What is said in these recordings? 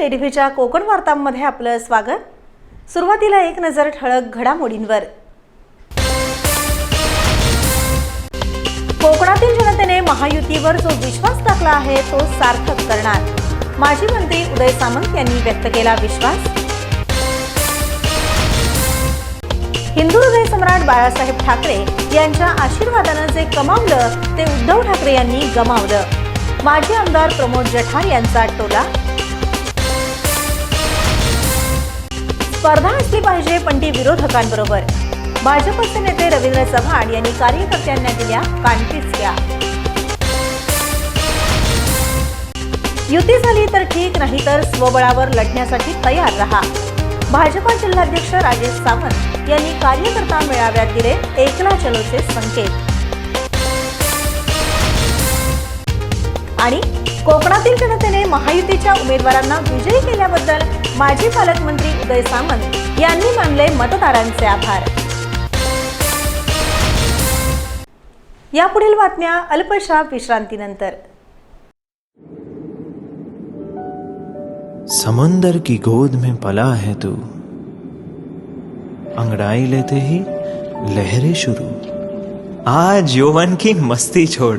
नमस्कार केटीव्हीच्या कोकण वार्तांमध्ये आपलं स्वागत. सुरुवातीला एक नजर ठळक घडामोडींवर. कोकणातील जनतेने महायुतीवर जो विश्वास टाकला आहे तो सार्थक करणार. माजी मंत्री उदय सामंत यांनी व्यक्त केला विश्वास. हिंदू हृदय सम्राट बाळासाहेब ठाकरे यांच्या आशीर्वादानं जे कमावलं ते उद्धव ठाकरे यांनी गमावलं. माजी आमदार प्रमोद जठार यांचा टोला. स्पर्धा असली पाहिजे पण ती विरोधकांबरोबर. भाजपचे नेते रवींद्र चव्हाण यांनी कार्यकर्त्यांना दिल्या कानपिचक्या युती झाली तर ठीक नाही तर स्वबळावर लढण्यासाठी तयार रहा. भाजपा जिल्हाध्यक्ष राजेश सावंत यांनी कार्यकर्ता मेळाव्यात दिले एकला चलोचे संकेत. आणि कोकणातील जनतेने महायुतीच्या उमेदवारांना विजयी केल्याबद्दल माजी पालकमंत्री उदय सामंत यांनी मानले मतदारांचे आभार. यापुढील बातम्या अल्पशा विश्रांतीनंतर. समंदर की गोद में पला है तू। अंगड़ाई लेते ही लहरें शुरू। आज यौवन की मस्ती छोड़।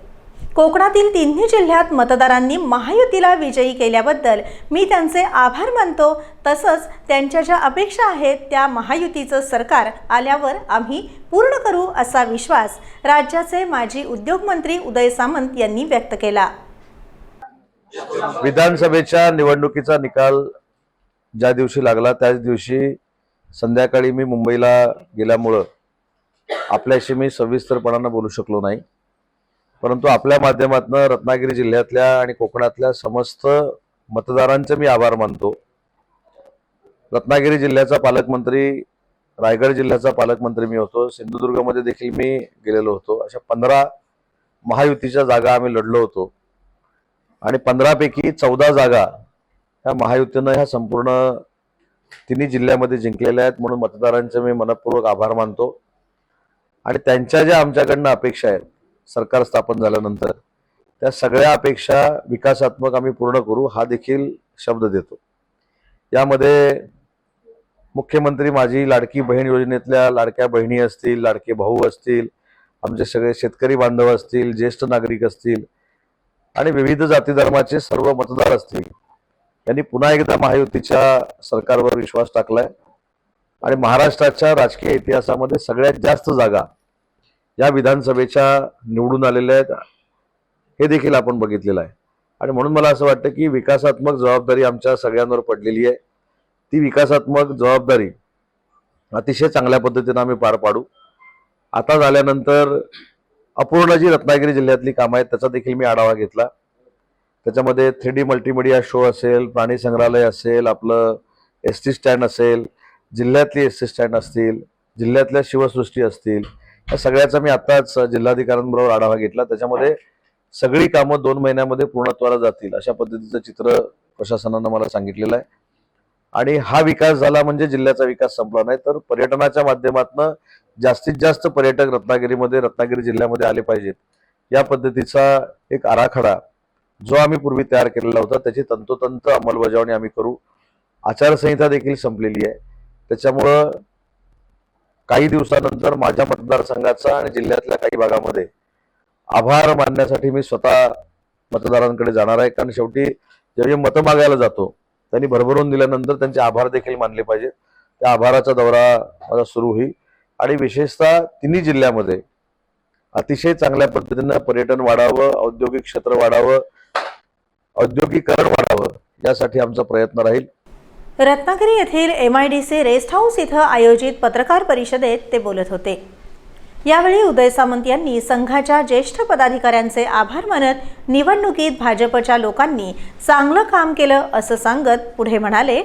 कोकणातील तिन्ही जिल्ह्यात मतदारांनी महायुतीला विजयी केल्याबद्दल मी त्यांचे आभार मानतो. तसंच त्यांच्या ज्या अपेक्षा आहेत त्या महायुतीचं सरकार आल्यावर आम्ही पूर्ण करू असा विश्वास राज्याचे माजी उद्योगमंत्री उदय सामंत यांनी व्यक्त केला. विधानसभेच्या निवडणुकीचा निकाल ज्या दिवशी लागला त्याच दिवशी संध्याकाळी मी मुंबईला गेल्यामुळं आपल्याशी मी सविस्तरपणानं बोलू शकलो नाही. परंतु आपल्या माध्यमातून रत्नागिरी जिल्ह्यातल्या आणि कोकणातल्या समस्त मतदारांचे मी आभार मानतो. रत्नागिरी जिल्ह्याचा पालकमंत्री रायगड जिल्ह्याचा पालकमंत्री मी होतो. सिंधुदुर्गमध्ये देखील मी गेलेलो होतो. अशा पंधरा महायुतीच्या जागा आम्ही लढलो होतो. आणि पंधरापैकी चौदा जागा ह्या महायुतीनं ह्या संपूर्ण तिन्ही जिल्ह्यामध्ये जिंकलेल्या आहेत म्हणून मतदारांचे मी मनपूर्वक आभार मानतो. आणि त्यांच्या ज्या आमच्याकडनं अपेक्षा आहेत सरकार स्थापन झाल्यानंतर त्या सगळ्या अपेक्षा विकासात्मक आम्ही पूर्ण करू हा देखील शब्द देतो. यामध्ये मुख्यमंत्री माझी लाडकी बहीण योजनेतल्या लाडक्या बहिणी असतील लाडके भाऊ असतील आमचे सगळे शेतकरी बांधव असतील ज्येष्ठ नागरिक असतील आणि विविध जाती धर्माचे सर्व मतदार असतील यांनी पुन्हा एकदा महायुतीच्या सरकारवर विश्वास टाकलाय. आणि महाराष्ट्राच्या राजकीय इतिहासामध्ये सगळ्यात जास्त जागा या विधानसभेच्या निवडून आलेल्या आहेत हे देखील आपण बघितलेलं आहे. आणि म्हणून मला असं वाटतं की विकासात्मक जबाबदारी आमच्या सगळ्यांवर पडलेली आहे. ती विकासात्मक जबाबदारी अतिशय चांगल्या पद्धतीनं आम्ही पार पाडू. आता झाल्यानंतर अपूर्ण जी रत्नागिरी जिल्ह्यातली कामं आहेत त्याचा देखील मी आढावा घेतला. त्याच्यामध्ये थ्री डी मल्टीमीडिया शो असेल प्राणी संग्रहालय असेल आपलं एस टी स्टँड असेल जिल्ह्यातली एस टी स्टँड असतील जिल्ह्यातल्या शिवसृष्टी असतील या सगळ्याचा मी आत्ताच जिल्हाधिकाऱ्यांबरोबर आढावा घेतला. त्याच्यामध्ये सगळी कामं दोन महिन्यामध्ये पूर्णत्वाला जातील अशा पद्धतीचं चित्र प्रशासनानं मला सांगितलेलं आहे. आणि हा विकास झाला म्हणजे जिल्ह्याचा विकास संपला नाही तर पर्यटनाच्या माध्यमातून जास्तीत जास्त पर्यटक रत्नागिरीमध्ये रत्नागिरी जिल्ह्यामध्ये आले पाहिजेत. या पद्धतीचा एक आराखडा जो आम्ही पूर्वी तयार केलेला होता त्याची तंतोतंत अंमलबजावणी आम्ही करू. आचारसंहिता देखील संपलेली आहे. त्याच्यामुळं काही दिवसानंतर माझ्या मतदारसंघाचा आणि जिल्ह्यातल्या काही भागामध्ये आभार मानण्यासाठी मी स्वतः मतदारांकडे जाणार आहे. कारण शेवटी जेव्हा मतं मागायला जातो त्यांनी भरभरून दिल्यानंतर त्यांचे आभार देखील मानले पाहिजेत. त्या आभाराचा दौरा माझा सुरू होईल. आणि विशेषतः तिन्ही जिल्ह्यामध्ये अतिशय चांगल्या पद्धतीनं पर्यटन वाढावं औद्योगिक क्षेत्र वाढावं औद्योगिकरण वाढावं यासाठी आमचा प्रयत्न राहील. रत्नागिरी येथील M I D C rest house इथं आयोजित पत्रकार परिषदेत ते बोलत होते. यावेळी उदय सामंत यांनी संघाच्या ज्येष्ठ पदाधिकाऱ्यांचे आभार मानत निवडणुकीत भाजपच्या लोकांनी चांगलं काम केलं असं सांगत पुढे म्हणाले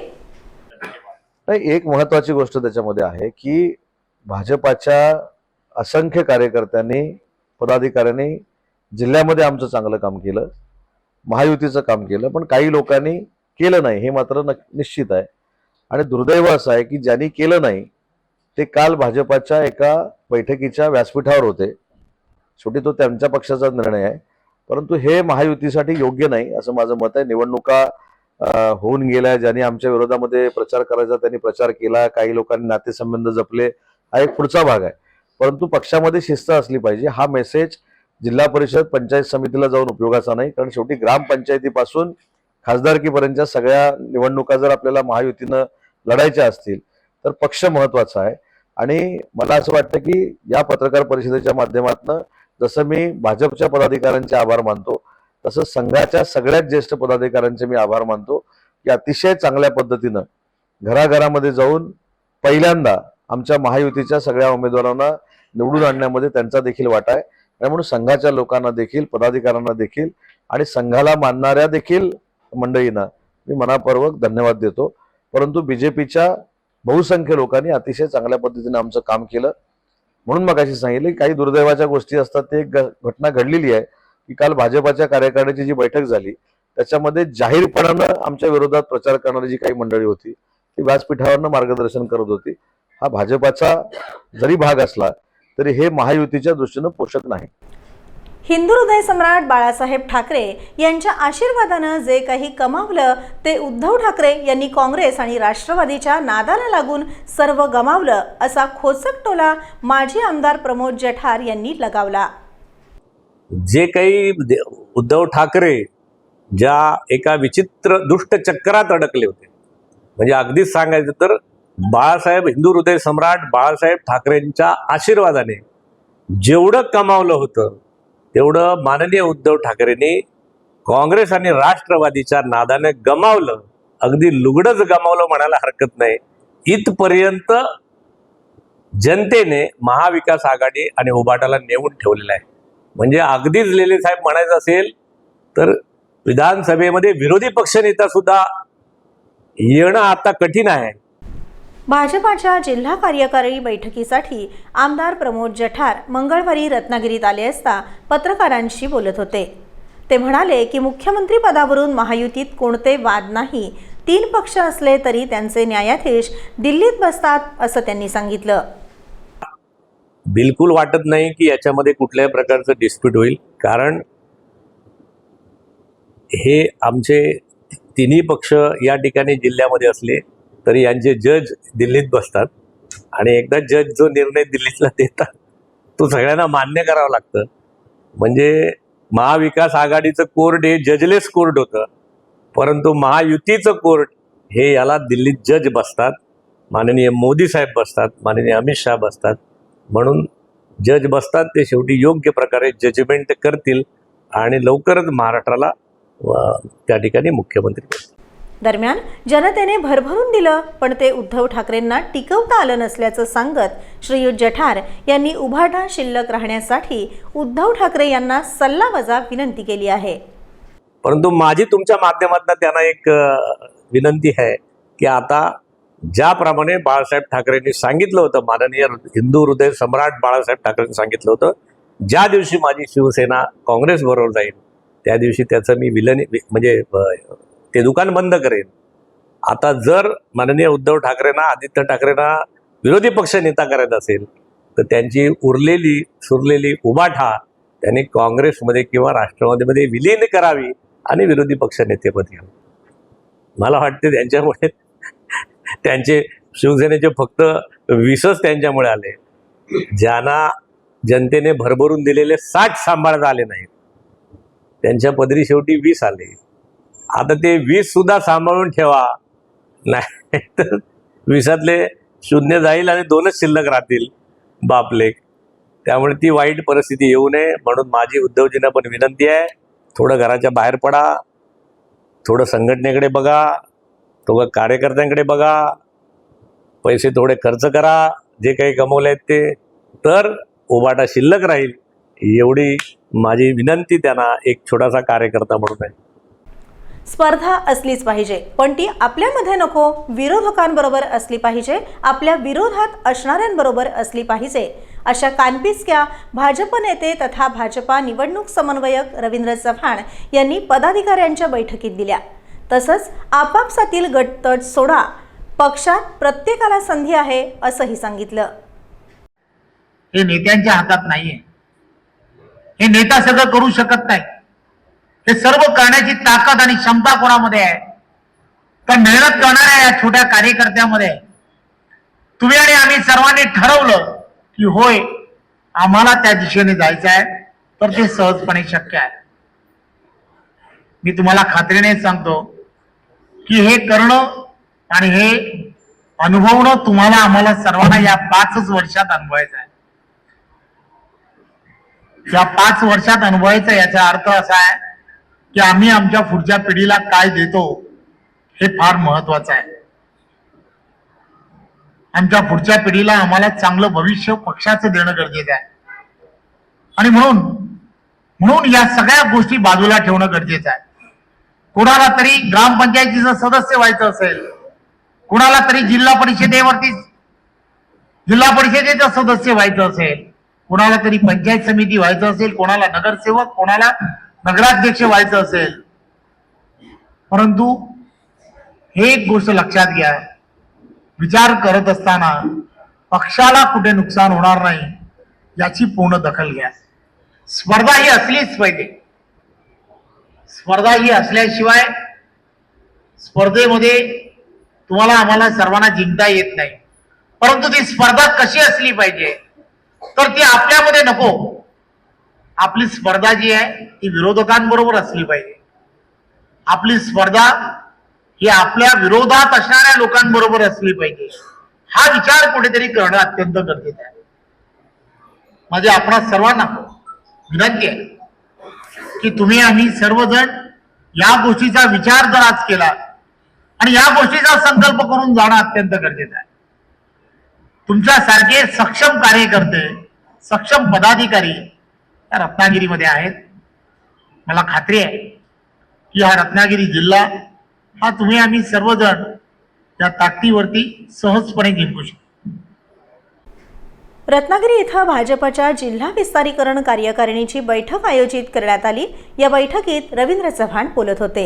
नाही एक महत्वाची गोष्ट त्याच्यामध्ये आहे की भाजपाच्या असंख्य कार्यकर्त्यांनी पदाधिकाऱ्यांनी जिल्ह्यामध्ये आमचं चांगलं काम केलं महायुतीचं काम केलं पण काही लोकांनी केलं नाही हे मात्र न निश्चित आहे. आणि दुर्दैव असं आहे की ज्यांनी केलं नाही ते काल भाजपाच्या एका बैठकीच्या व्यासपीठावर होते. शेवटी तो त्यांच्या पक्षाचा निर्णय आहे. परंतु हे महायुतीसाठी योग्य नाही असं माझं मत आहे. निवडणुका होऊन गेल्या ज्यांनी आमच्या विरोधामध्ये प्रचार करायचा त्यांनी प्रचार केला काही लोकांनी नातेसंबंध जपले हा एक पुढचा भाग आहे. परंतु पक्षामध्ये शिस्त असली पाहिजे. हा मेसेज जिल्हा परिषद पंचायत समितीला जाऊन उपयोगाचा नाही कारण शेवटी ग्रामपंचायतीपासून खासदारकीपर्यंतच्या सगळ्या निवडणुका जर आपल्याला महायुतीनं लढायच्या असतील तर पक्ष महत्त्वाचा आहे. आणि मला असं वाटतं की या पत्रकार परिषदेच्या माध्यमातून जसं मी भाजपच्या पदाधिकाऱ्यांचे आभार मानतो तसं संघाच्या सगळ्यात ज्येष्ठ पदाधिकाऱ्यांचे मी आभार मानतो की अतिशय चांगल्या पद्धतीनं घराघरामध्ये जाऊन पहिल्यांदा आमच्या महायुतीच्या सगळ्या उमेदवारांना निवडून आणण्यामध्ये त्यांचा देखील वाटा आहे. त्यामुळे संघाच्या लोकांना देखील पदाधिकाऱ्यांना देखील आणि संघाला मानणाऱ्या देखील मंडळींना मी मनापूर्वक धन्यवाद देतो. परंतु बीजेपीच्या बहुसंख्य लोकांनी अतिशय चांगल्या पद्धतीने आमचं काम केलं. म्हणून मग अशी सांगितले काही दुर्दैवाच्या गोष्टी असतात ते एक घटना घडलेली आहे की काल भाजपाच्या कार्यकारिणीची जी बैठक झाली त्याच्यामध्ये जाहीरपणानं आमच्या विरोधात प्रचार करणारी जी काही मंडळी होती ती व्यासपीठावरनं मार्गदर्शन करत होती. हा भाजपाचा जरी भाग असला तरी हे महायुतीच्या दृष्टीनं पोषक नाही. हिंदू हृदय सम्राट बाळासाहेब ठाकरे यांच्या आशीर्वादानं जे काही कमावलं ते उद्धव ठाकरे यांनी काँग्रेस आणि राष्ट्रवादीच्या नादाला लागून सर्व गमावलं असा खोचक टोला माजी आमदार प्रमोद जठार यांनी लगावला. जे काही उद्धव ठाकरे ज्या एका विचित्र दुष्ट चक्रात अडकले होते म्हणजे अगदीच सांगायचं तर बाळासाहेब हिंदू हृदय सम्राट बाळासाहेब ठाकरेंच्या आशीर्वादाने जेवढं कमावलं होतं एवढं माननीय उद्धव ठाकरेंनी काँग्रेस आणि राष्ट्रवादीच्या नादाने गमावलं. अगदी लुगडंच गमावलं म्हणायला हरकत नाही. इथपर्यंत जनतेने महाविकास आघाडी आणि उबाटाला नेऊन ठेवलेलं आहे. म्हणजे अगदीच लेले साहेब म्हणायचं असेल तर विधानसभेमध्ये विरोधी पक्षनेता सुद्धा येणं आता कठीण आहे. भाजपाच्या जिल्हा कार्यकारी बैठकीसाठी आमदार प्रमोद जठार मंगळवारी रत्नागिरीत आले असता पत्रकारांशी बोलत होते. ते म्हणाले की मुख्यमंत्री पदावरून महायुतीत कोणते वाद नाही तीन पक्ष असले तरी त्यांचे न्यायाधीश दिल्लीत बसतात असं त्यांनी सांगितलं. बिलकुल वाटत नाही की याच्यामध्ये कुठल्याही प्रकारचं डिस्प्यूट होईल. कारण हे आमचे तिन्ही पक्ष या ठिकाणी जिल्ह्यामध्ये असले तरी यांचे जज दिल्लीत बसतात. आणि एकदा जज जो निर्णय दिल्लीतला देतात तो सगळ्यांना मान्य करावं लागतं. म्हणजे महाविकास आघाडीचं कोर्ट हे जजलेस कोर्ट होतं. परंतु महायुतीचं कोर्ट हे याला दिल्लीत जज बसतात. माननीय मोदी साहेब बसतात माननीय अमित शहा बसतात. म्हणून जज बसतात ते शेवटी योग्य प्रकारे जजमेंट करतील आणि लवकरच महाराष्ट्राला त्या ठिकाणी मुख्यमंत्री करतील. दरम्यान जनतेने भरभरून दिलं पण ते उद्धव ठाकरेंना टिकवता आलं नसल्याचं सांगत श्रीयुत जठार यांनी उभाटा शिल्लक राहण्यासाठी उद्धव ठाकरे यांना सल्लावजा विनंती केली आहे. परंतु माझी तुमच्या माध्यमातून त्यांना एक विनंती आहे की आता ज्याप्रमाणे बाळासाहेब ठाकरेंनी सांगितलं होतं माननीय हिंदू हृदय सम्राट बाळासाहेब ठाकरेंनी सांगितलं होतं ज्या दिवशी माझी शिवसेना काँग्रेस बरोबर जाईल त्या दिवशी त्याचं मी विलन म्हणजे ते दुकान बंद करेन. आता जर माननीय उद्धव ठाकरेंना आदित्य ठाकरेंना विरोधी पक्ष नेता करायचा असेल तर त्यांची उरलेली सुरलेली उबाठा त्यांनी काँग्रेसमध्ये किंवा राष्ट्रवादीमध्ये विलीन करावी आणि विरोधी पक्ष नेतेपद घ्यावं. मला वाटते त्यांच्यामुळे त्यांचे शिवसेनेचे फक्त वीसच त्यांच्यामुळे आले. ज्यांना जनतेने भरभरून दिलेले साठ सांभाळता आले नाहीत. त्यांच्या पदरी शेवटी वीस आले. आता ते वीस सुद्धा सांभाळून ठेवा. नाही तर वीसातले शून्य जाईल आणि दोनच शिल्लक राहतील बापलेक त्यामुळे ती वाईट परिस्थिती येऊ नये म्हणून माझी उद्धवजींना पण विनंती आहे. थोडं घराच्या बाहेर पडा. थोडं संघटनेकडे बघा. थोडं कार्यकर्त्यांकडे बघा. पैसे थोडे खर्च करा. जे काही कमवले आहेत ते. तर उबाटा शिल्लक राहील. एवढी माझी विनंती त्यांना. एक छोटासा कार्यकर्ता म्हणून आहे. स्पर्धा असलीच पाहिजे. पण ती आपल्यामध्ये नको विरोधकांबरोबर असली पाहिजे आपल्या विरोधात असणाऱ्यांबरोबर असली पाहिजे. अशा कानपिसक्या भाजप नेते तथा भाजपा निवडणूक समन्वयक रवींद्र चव्हाण यांनी पदाधिकाऱ्यांच्या बैठकीत दिल्या. तसंच आपापसातील गटतट सोडा पक्षात प्रत्येकाला संधी आहे असंही सांगितलं. हे नेत्यांच्या हातात नाहीये. हे नेता सगळं करू शकत नाही हे सर्व करण्याची ताकद आणि क्षमता कोणामध्ये आहे? तर मेहनत करणाऱ्या या छोट्या कार्यकर्त्यामध्ये? तुम्ही आणि आम्ही सर्वांनी ठरवलं की होय आम्हाला त्या दिशेने जायचं आहे तर ते सहजपणे शक्य आहे. मी तुम्हाला खात्रीने सांगतो की हे करणं आणि हे अनुभवणं तुम्हाला आम्हाला सर्वांना या पाचच वर्षात अनुभवायचं आहे. या पाच वर्षात अनुभवायचा याचा अर्थ असा आहे की आम्ही आमच्या पुढच्या पिढीला काय देतो हे फार महत्वाचं आहे. आमच्या पुढच्या पिढीला आम्हाला चांगलं भविष्य पक्षाचं देणं गरजेचं आहे. आणि म्हणून म्हणून या सगळ्या गोष्टी बाजूला ठेवणं गरजेचं आहे. कुणाला तरी ग्रामपंचायतीचं सदस्य व्हायचं असेल कुणाला तरी जिल्हा परिषदेवरती जिल्हा परिषदेचं सदस्य व्हायचं असेल कोणाला तरी पंचायत समिती व्हायचं असेल कोणाला नगरसेवक कोणाला नगराध्यक्ष व्हायचं असेल. परंतु हे एक गोष्ट लक्षात घ्या. विचार करत असताना पक्षाला कुठे नुकसान होणार नाही याची पूर्ण दखल घ्या. स्पर्धा ही असलीच पाहिजे. स्पर्धा ही असल्याशिवाय स्पर्धेमध्ये तुम्हाला आम्हाला सर्वांना जिंकता येत नाही. परंतु ती स्पर्धा कशी असली पाहिजे तर ती आपल्यामध्ये नको. आपली स्पर्धा जी आहे ती विरोधकांबरोबर असली पाहिजे. आपली स्पर्धा ही आपल्या विरोधात असणाऱ्या लोकांबरोबर असली पाहिजे. हा विचार कुठेतरी करणं अत्यंत गरजेचं आहे. म्हणजे माझे आपणा सर्वांना विनंती आहे की तुम्ही आम्ही सर्वजण या गोष्टीचा विचार जर आज केला आणि या गोष्टीचा संकल्प करून जाणं अत्यंत गरजेचं आहे. तुमच्यासारखे सक्षम कार्यकर्ते सक्षम पदाधिकारी रत्नागिरीमध्ये आहेत. मला खात्री आहे की हा रत्नागिरी जिल्हा हा तुम्ही आम्ही सर्वजण त्या ताकदीवरती सहजपणे जिंकू शकतो. रत्नागिरी इथं भाजपच्या जिल्हा विस्तारीकरण कार्यकारिणीची बैठक आयोजित करण्यात आली. या बैठकीत रवींद्र चव्हाण बोलत होते.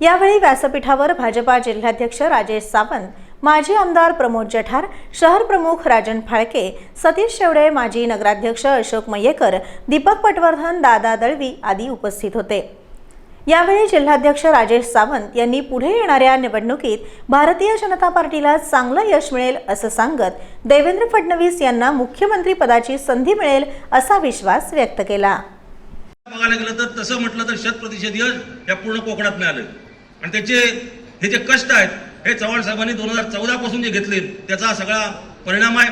यावेळी व्यासपीठावर भाजपा जिल्हाध्यक्ष राजेश सावंत माजी आमदार प्रमोद जठार शहर प्रमुख राजन फाळके सतीश शेवडे माजी नगराध्यक्ष अशोक मय्येकर दीपक पटवर्धन दादा दळवी आदी उपस्थित होते. यावेळी जिल्हाध्यक्ष राजेश सावंत यांनी पुढे येणाऱ्या निवडणुकीत भारतीय जनता पार्टीला चांगलं यश मिळेल असं सांगत देवेंद्र फडणवीस यांना मुख्यमंत्री पदाची संधी मिळेल असा विश्वास व्यक्त केला. बघायला गेलं तर तसं म्हटलं तर शत प्रतिशत यश या पूर्ण कोकणात मिळालं. आणि त्याचे हे जे कष्ट आहेत हे चव्हाण साहेबांनी दोन हजार चौदा पासून जे घेतले त्याचा सगळा परिणाम आहे.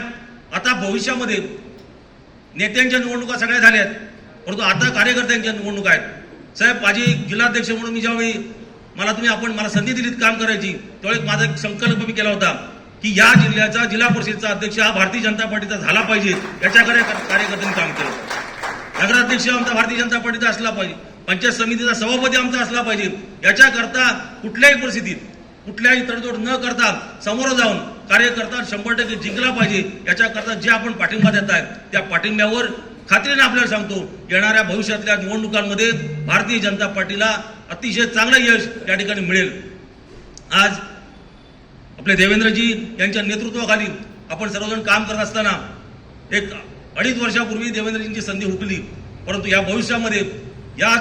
आता भविष्यामध्ये नेत्यांच्या निवडणुका सगळ्या झाल्या आहेत परंतु आता कार्यकर्त्यांच्या निवडणुका आहेत. साहेब माझी जिल्हाध्यक्ष म्हणून मी ज्यावेळी मला तुम्ही आपण मला संधी दिलीत काम करायची त्यावेळी माझा एक संकल्प मी केला होता की या जिल्ह्याचा जिल्हा परिषदचा अध्यक्ष हा भारतीय जनता पार्टीचा झाला पाहिजे याच्याकडे कार्यकर्त्यांनी काम केलं. नगराध्यक्ष आमचा भारतीय जनता पार्टीचा असला पाहिजे पंचायत समितीचा सभापती आमचा असला पाहिजे याच्याकरता कुठल्याही परिस्थितीत कुठल्याही तडजोड न करता समोर जाऊन कार्यकर्ता शंभर टक्के जिंकला पाहिजे याच्याकरता जे आपण पाठिंबा देत आहे त्या पाठिंब्यावर खात्रीने आपल्याला सांगतो येणाऱ्या भविष्यातल्या निवडणुकांमध्ये भारतीय जनता पार्टीला अतिशय चांगलं यश या ठिकाणी मिळेल. आज आपले देवेंद्रजी यांच्या नेतृत्वाखाली आपण सर्वजण काम करत असताना एक अडीच वर्षापूर्वी देवेंद्रजींची संधी हुकली परंतु या भविष्यामध्ये या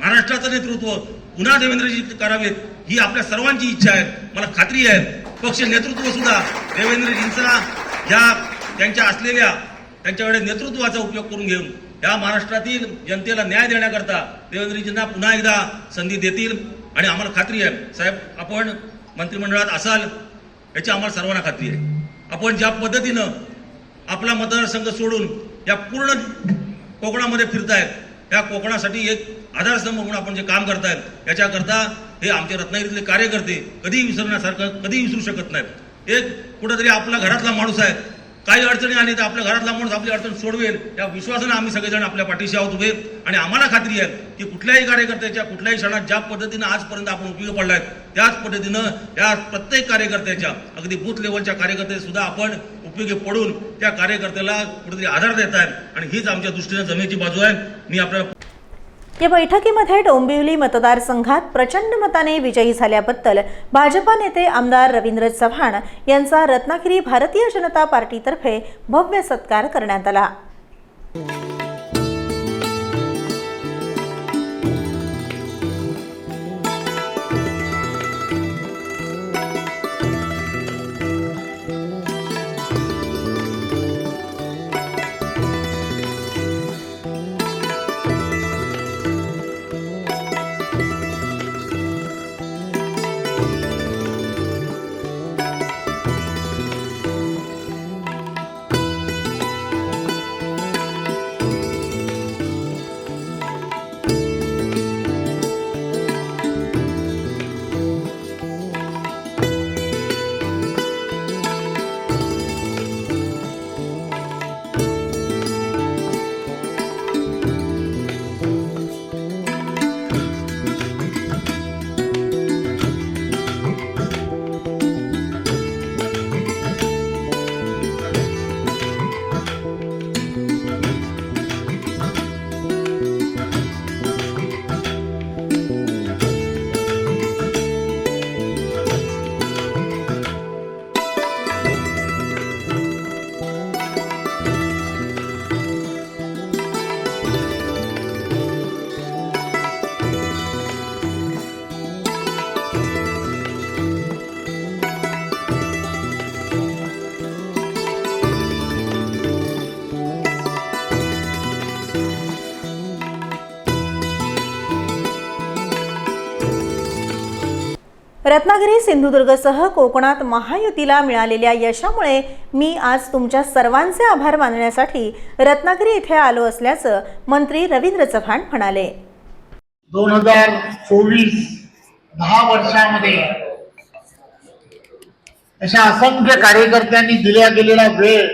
महाराष्ट्राचं नेतृत्व पुन्हा देवेंद्रजी करावेत ही आपल्या सर्वांची इच्छा आहे. मला खात्री आहे. पक्ष नेतृत्व सुद्धा देवेंद्रजींचा या त्यांच्या असलेल्या त्यांच्याकडे नेतृत्वाचा उपयोग करून घेऊन या महाराष्ट्रातील जनतेला न्याय देण्याकरता देवेंद्रजींना पुन्हा एकदा संधी देतील. आणि आम्हाला खात्री आहे. साहेब आपण मंत्रिमंडळात असाल याची आम्हाला सर्वांना खात्री आहे. आपण ज्या पद्धतीनं आपला मतदारसंघ सोडून या पूर्ण कोकणामध्ये फिरतायत या कोकणासाठी एक आधारस्तंभ म्हणून आपण जे काम करतायत याच्याकरता हे आमच्या रत्नागिरीतले कार्यकर्ते कधीही विसरण्यासारखं कधीही विसरू शकत नाहीत. एक कुठंतरी आपला घरातला माणूस आहे. काही अडचणी आली तर आपल्या घरातला माणूस आपली अडचण सोडवेल. या विश्वासानं आम्ही सगळेजण आपल्या पाठीशी आहोत उभे. आणि आम्हाला खात्री आहे की कुठल्याही कार्यकर्त्याच्या कुठल्याही क्षणात ज्या पद्धतीनं आजपर्यंत आपण उपयोगी पडलाय त्याच पद्धतीनं या प्रत्येक कार्यकर्त्याच्या अगदी बूथ लेवलच्या कार्यकर्ते सुद्धा आपण उपयोगी पडून त्या कार्यकर्त्याला कुठेतरी आधार देत आहेत आणि हीच आमच्या दृष्टीने जमेची बाजू आहे. मी आपल्याला या बैठकीमध्ये डोंबिवली मतदारसंघात प्रचंड मताने विजयी झाल्याबद्दल भाजपा नेते आमदार रवींद्र चव्हाण यांचा रत्नागिरी भारतीय जनता पार्टीतर्फे भव्य सत्कार करण्यात आला. रत्नागिरी सिंधुदुर्गसह कोकणात महायुतीला मिळालेल्या यशामुळे मी आज तुमच्या सर्वांचे आभार मानण्यासाठी रत्नागिरी येथे आलो असल्याचं मंत्री रवींद्र चव्हाण म्हणाले. दोन हजार चोवीस दहा वर्षामध्ये अशा असंख्य कार्यकर्त्यांनी दिल्या गेलेला वेळ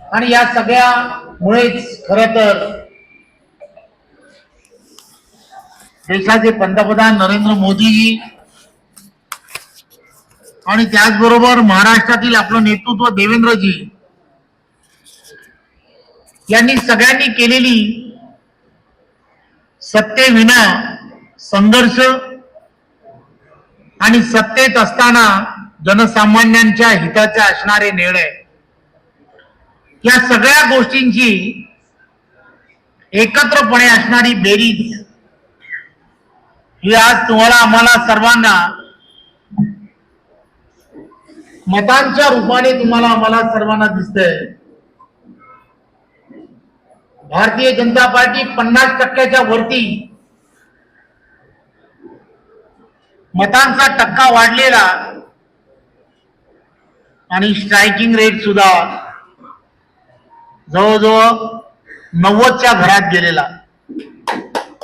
आणि या सगळ्यामुळेच खर तर देशाचे पंतप्रधान नरेंद्र मोदीजी आणि त्याचबरोबर महाराष्ट्रातील आपलं नेतृत्व देवेंद्रजी. यांनी सगळ्यांनी केलेली सत्तेविना संघर्ष आणि सत्तेत असताना जनसामान्यांच्या हिताचे असणारे निर्णय. या सगळ्या गोष्टींची एकत्रपणे असणारी बेरीज ही आज तुम्हाला आम्हाला सर्वांना मतांच्या रूपाने तुम्हाला आम्हाला सर्वांना दिसतंय. भारतीय जनता पार्टी पन्नास टक्क्याच्या वरती मतांचा टक्का वाढलेला आणि स्ट्रायकिंग रेट सुद्धा जवळजवळ नव्वदच्या घरात गेलेला.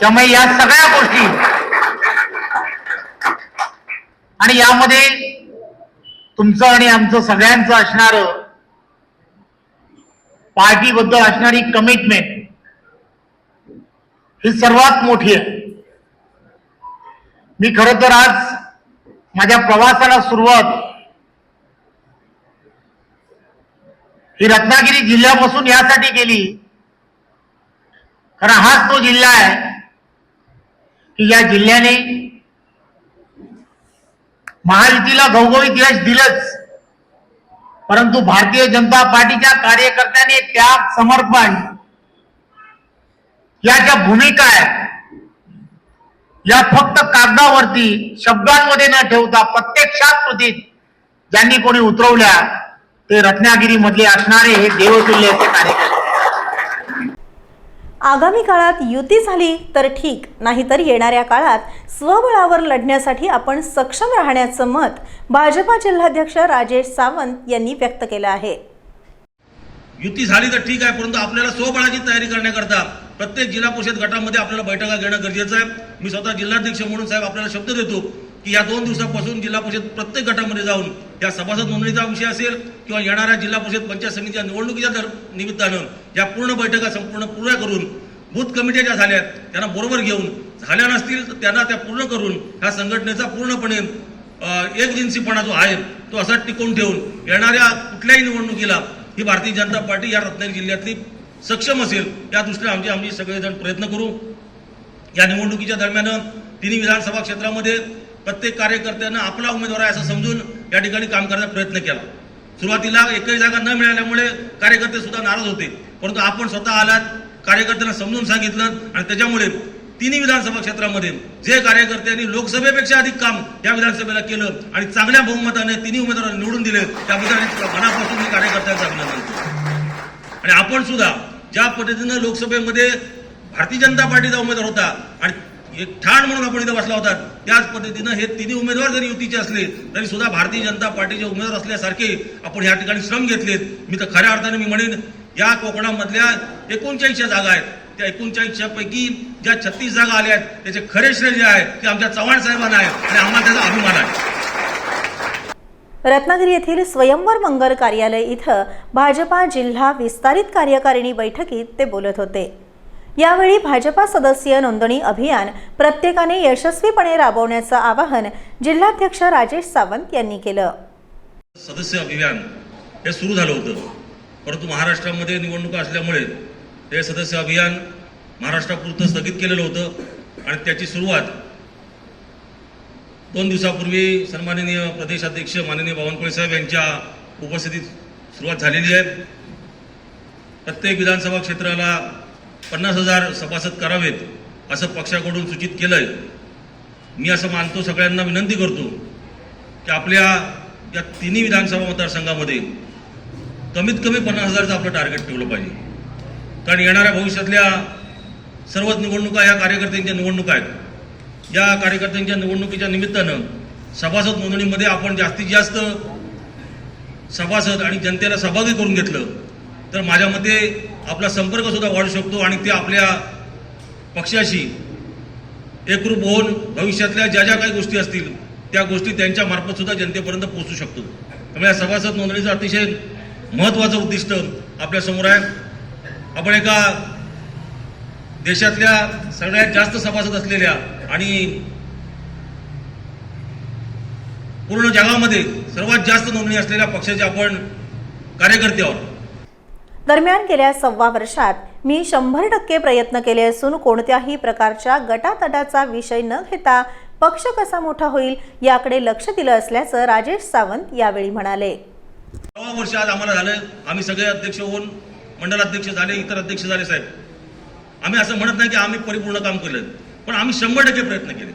त्यामुळे या सगळ्या गोष्टी आणि यामध्ये तुमचं आणि आमचं सगळ्यांचं असणार पार्टीबद्दल असणारी कमिटमेंट ही सर्वात मोठी आहे. मी खर तर आज माझ्या प्रवासाला सुरुवात ही रत्नागिरी जिल्ह्यापासून यासाठी केली. कारण हाच तो जिल्हा आहे की या जिल्ह्याने महायुतीला घवघवीत यश दिलंच. परंतु भारतीय जनता पार्टीच्या कार्यकर्त्यांनी त्याग समर्पण. या ज्या भूमिका आहेत या फक्त कागदावरती शब्दांमध्ये न ठेवता प्रत्यक्षात कृतीत ज्यांनी कोणी उतरवल्या ते रत्नागिरी मधले असणारे हे देवतुल्य असे कार्यकर्ते. आगामी काळात युती झाली तर ठीक नाहीतर येणाऱ्या काळात स्वबळावर लढण्यासाठी आपण सक्षम राहण्याचं मत भाजपा जिल्हाध्यक्ष राजेश सावंत यांनी व्यक्त केलं आहे. युती झाली तर ठीक आहे परंतु आपल्याला स्वबळाची तयारी करण्याकरता प्रत्येक जिल्हा परिषद गटामध्ये आपल्याला बैठका घेणं गरजेचं आहे. मी स्वतः जिल्हाध्यक्ष म्हणून साहेब आपल्याला शब्द देतो. की या दोन दिवसापासून जिल्हा परिषद प्रत्येक गटामध्ये जाऊन या सभासद नोंदणीचा विषय असेल किंवा येणाऱ्या जिल्हा परिषद पंचायत समितीच्या निवडणुकीच्या दर- निमित्तानं या पूर्ण बैठका संपूर्ण पूर्ण करून बूथ कमिट्या ज्या झाल्या त्यांना बरोबर घेऊन झाल्या नसतील तर त्यांना त्या पूर्ण करून ह्या संघटनेचा पूर्णपणे एक जिन्सीपणा जो आहे तो असा टिकवून ठेवून येणाऱ्या कुठल्याही निवडणुकीला ही भारतीय जनता पार्टी या रत्नागिरी जिल्ह्यातली सक्षम असेल या दृष्टीने आमचे आम्ही सगळेजण प्रयत्न करू. या निवडणुकीच्या दरम्यान तिन्ही विधानसभा क्षेत्रामध्ये प्रत्येक कार्यकर्त्यानं आपला उमेदवार आहे असं समजून या ठिकाणी काम करण्याचा प्रयत्न केला. सुरुवातीला एकही जागा न मिळाल्यामुळे कार्यकर्ते सुद्धा नाराज होते. परंतु आपण स्वतः आलात कार्यकर्त्यांना समजून सांगितलं आणि त्याच्यामुळे तिन्ही विधानसभा क्षेत्रामध्ये जे कार्यकर्त्यांनी लोकसभेपेक्षा अधिक काम या विधानसभेला केलं आणि चांगल्या बहुमताने तिन्ही उमेदवारांना निवडून दिले त्याबद्दल मनापासून मी कार्यकर्त्यांचं अभिनंदन आणि आपण सुद्धा ज्या पद्धतीनं लोकसभेमध्ये भारतीय जनता पार्टीचा उमेदवार होता आणि एक ठाण म्हणून आपण इथं बसला होता. त्याच पद्धतीनं हे तिन्ही उमेदवार जरी युतीचे असले तरी सुद्धा भारतीय जनता पार्टीचे उमेदवार असल्यासारखे आपण या ठिकाणी श्रम घेतलेत. मी तर खऱ्या अर्थाने मी म्हणेन या कोकणामधल्या एकोणचाळीसच्या जागा आहेत. त्या एकोणचाळीसच्या पैकी ज्या छत्तीस जागा आल्या आहेत त्याचे खरे श्रेय जे आहे ते आमच्या चव्हाण साहेबांना आहे आणि आम्हाला त्याचा अभिमान आहे. रत्नागिरी येथील स्वयंवर मंगल कार्यालय इथं भाजपा जिल्हा विस्तारित कार्यकारिणी बैठकीत ते बोलत होते. यावेळी भाजपा सदस्य नोंदणी अभियान प्रत्येकाने यशस्वीपणे राबवण्याचं आवाहन जिल्हाध्यक्ष राजेश सावंत यांनी केलं. सदस्य अभियान हे सुरू झालं होतं. परंतु महाराष्ट्रामध्ये निवडणुका असल्यामुळे हे सदस्य अभियान महाराष्ट्रापुरतं स्थगित केलेलं होतं आणि त्याची सुरुवात दोन दिवसापूर्वी सन्माननीय प्रदेशाध्यक्ष माननीय बावनकुळे साहेब यांच्या उपस्थितीत सुरुवात झालेली आहे. प्रत्येक विधानसभा क्षेत्राला पन्नास हजार सभासद करावेत असं पक्षाकडून सूचित केलं आहे मी असं मानतो सगळ्यांना विनंती करतो की आपल्या या तिन्ही विधानसभा मतदारसंघामध्ये कमीत कमी पन्नास हजारचं आपलं टार्गेट ठेवलं पाहिजे. कारण येणाऱ्या भविष्यातल्या सर्वच निवडणुका ह्या कार्यकर्त्यांच्या निवडणुका आहेत. या कार्यकर्त्यांच्या निवडणुकीच्या निमित्तानं सभासद नोंदणीमध्ये आपण जास्तीत जास्त सभासद आणि जनतेला सहभागी करून घेतलं तर माझ्या मते आपला संपर्क सुद्धा वाढू शकतो आणि ते आपल्या पक्षाशी एकरूप होऊन भविष्यातल्या ज्या ज्या काही गोष्टी असतील त्या गोष्टी त्यांच्या मार्फत सुद्धा जनतेपर्यंत पोहोचू शकतो. त्यामुळे या सभासद नोंदणीचं अतिशय महत्त्वाचं उद्दिष्ट आपल्यासमोर आहे. आपण एका देशातल्या सगळ्यात जास्त सभासद असलेल्या आणि पूर्ण जगामध्ये सर्वात जास्त नोंदणी असलेल्या पक्षाचे आपण कार्यकर्ते आहोत. दरम्यान गेल्या सव्वा वर्षात मी शंभर टक्के प्रयत्न केले असून कोणत्याही प्रकारच्या गटातटाचा विषय न घेता पक्ष कसा मोठा होईल याकडे लक्ष दिलं असल्याचं राजेश सावंत यावेळी म्हणाले. सव्वा वर्ष आज आम्हाला झालं. आम्ही सगळे अध्यक्ष होऊन मंडलाध्यक्ष झाले इतर अध्यक्ष झाले साहेब. आम्ही असं म्हणत नाही की आम्ही परिपूर्ण काम केलं. पण आम्ही शंभर टक्के प्रयत्न केले.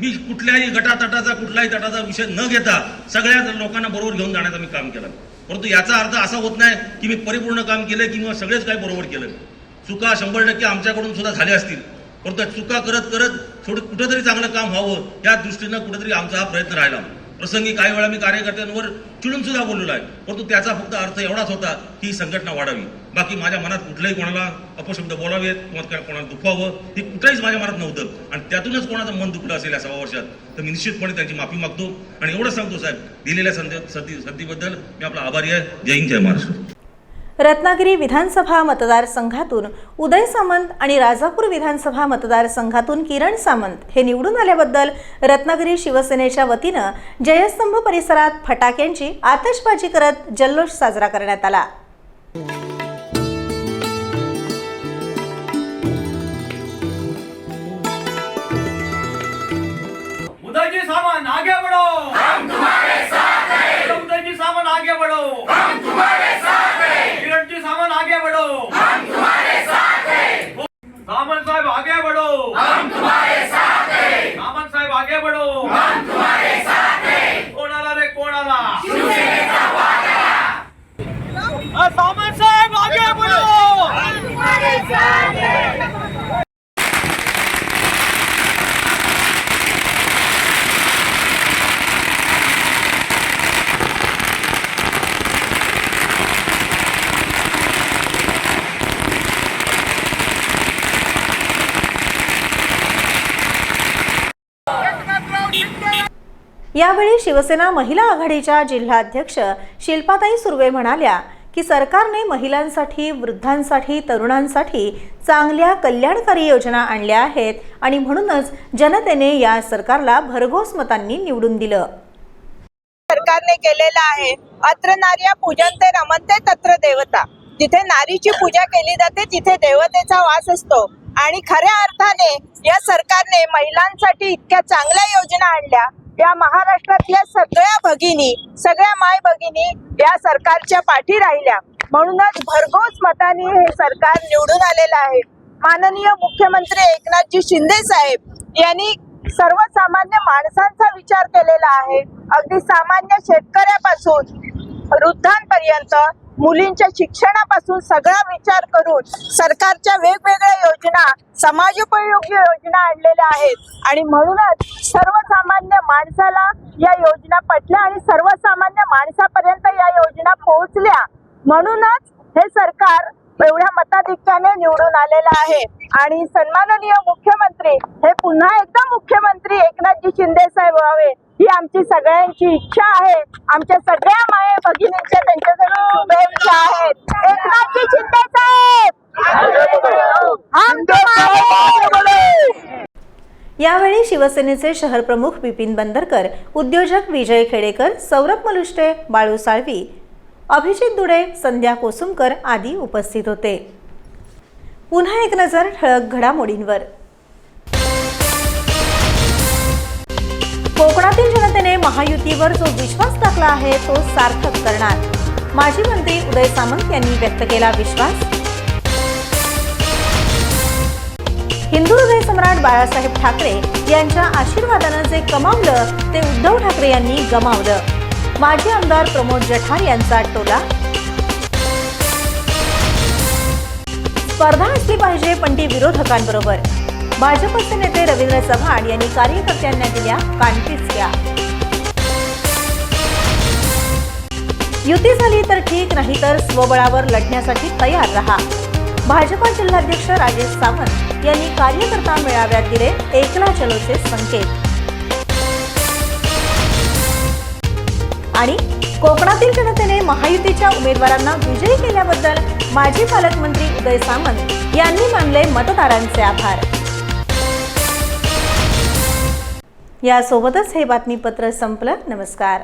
मी कुठल्याही गटातटाचा कुठलाही तटाचा विषय न घेता सगळ्या लोकांना बरोबर घेऊन जाण्याचं मी काम केलं. परंतु याचा अर्थ असा होत नाही की मी परिपूर्ण काम केलं किंवा सगळेच काही बरोबर केलं. चुका शंभर टक्के आमच्याकडून सुद्धा झाल्या असतील. परंतु चुका करत करत थोडं कुठंतरी चांगलं काम व्हावं या दृष्टीनं कुठेतरी आमचा हा प्रयत्न राहिला. प्रसंगी काही वेळा मी कार्यकर्त्यांवर चिडून सुद्धा बोललेलो आहे. परंतु त्याचा फक्त अर्थ एवढाच होता की ही संघटना वाढावी. बाकी माझ्या मनात कुठलाही कोणाला अपशब्द बोलावेत किंवा कोणाला दुखवावं हे कुठेच माझ्या मनात नव्हतं. आणि त्यातूनच कोणाचं मन दुखलं असेल या सव्वा वर्षात तर मी निश्चितपणे त्यांची माफी मागतो. आणि एवढं सांगतो साहेब दिलेल्या संधी संधी संधीबद्दल मी आपला आभारी आहे. जय हिंद जय महाराष्ट्र. रत्नागिरी विधानसभा मतदारसंघातून उदय सामंत आणि राजापूर विधानसभा मतदारसंघातून किरण सामंत हे निवडून आल्याबद्दल रत्नागिरी शिवसेनेच्या वतीनं जयस्तंभ परिसरात फटाक्यांची आतषबाजी करत जल्लोष साजरा करण्यात आला. उदय जी सामान आगे बढ़ो। हम तुम्हारे साथ हैं उदय जी सामान आगे बढ़ो। हम तुम्हारे साथ हैं किरण जी सामान आगे बढ़ो। हम तुम्हारे साथ हैं सामन साहब आगे बढ़ो। हम तुम्हारे साथ हैं सामन साहब आगे बढ़ो। हम तुम्हारे साथ हैं कोणाला रे कोणाला? शिवसेनेचा वाटा सामन साहब आगे बढ़ो। हम तुम्हारे साथ हैं यावेळी शिवसेना महिला आघाडीच्या जिल्हाध्यक्ष शिल्पाताई सुर्वे म्हणाल्या की सरकारने महिलांसाठी वृद्धांसाठी तरुणांसाठी चांगल्या कल्याणकारी योजना आणल्या आहेत आणि म्हणूनच जनतेने या सरकारला भरघोस मतांनी निवडून दिलं. सरकारने केलेलं आहे. अत्र नार्या पूजनते रमनते तत्र देवता. जिथे नारीची पूजा केली जाते तिथे देवतेचा वास असतो. आणि खऱ्या अर्थाने या सरकारने महिलांसाठी इतक्या चांगल्या योजना आणल्या. या महाराष्ट्रातल्या सगळ्या भगिनी सगळ्या माय भगिनी या सरकारच्या पाठी राहिल्या. म्हणूनच भरघोस मताने हे सरकार निवडून आलेलं आहे. माननीय मुख्यमंत्री एकनाथजी शिंदे साहेब यांनी सर्वसामान्य माणसांचा विचार केलेला आहे. अगदी सामान्य शेतकऱ्यापासून वृद्धांपर्यंत मुलींच्या शिक्षणापासून सगळा विचार करून सरकारच्या वेगवेगळ्या योजना समाजोपयोगी योजना आणलेल्या आहेत. आणि म्हणूनच सर्वसामान्य माणसाला या योजना पटल्या आणि सर्वसामान्य माणसापर्यंत या योजना पोहोचल्या. म्हणूनच हे सरकार एवढ्या मताधिक्याने निवडून आलेलं आहे. आणि सन्माननीय मुख्यमंत्री हे पुन्हा एकदा मुख्यमंत्री एकनाथजी शिंदे साहेब व्हावे. ही आमची सगळ्यांची इच्छा आहे. आमच्या सगळ्या माये भगिनींच्या त्यांच्याकडून शुभेच्छा आहेत. एकनाथजी शिंदे साहेब! यावेळी शिवसेनेचे शहर प्रमुख बिपिन बंदरकर उद्योजक विजय खेडेकर सौरभ मलुष्टे बाळू साळवी अभिजित दुडे संध्या कोसुमकर आदी उपस्थित होते. पुन्हा एक नजर ठळक घडामोडींवर. महायुतीवर जो विश्वास टाकला आहे तो सार्थक करणार. माजी मंत्री उदय सामंत यांनी व्यक्त केला विश्वास. हिंदू हृदय सम्राट बाळासाहेब ठाकरे यांच्या आशीर्वादानं जे कमावलं ते उद्धव ठाकरे यांनी गमावलं. माजी आमदार प्रमोद जठार यांचा टोला. स्पर्धा असली पाहिजे पण ती विरोधकांबरोबर. भाजपचे नेते रवींद्र चव्हाण यांनी कार्यकर्त्यांना दिल्या कानपिचक्या युती झाली तर ठीक नाही तर स्वबळावर लढण्यासाठी तयार रहा. भाजपा जिल्हाध्यक्ष राजेश सावंत यांनी कार्यकर्ता मेळाव्यात दिले एकला चलोचे संकेत. आणि कोकणातील जनतेने महायुतीच्या उमेदवारांना विजयी केल्याबद्दल माजी पालकमंत्री उदय सामंत यांनी मानले मतदारांचे आभार. यासोबतच हे बातमीपत्र संपलं. नमस्कार.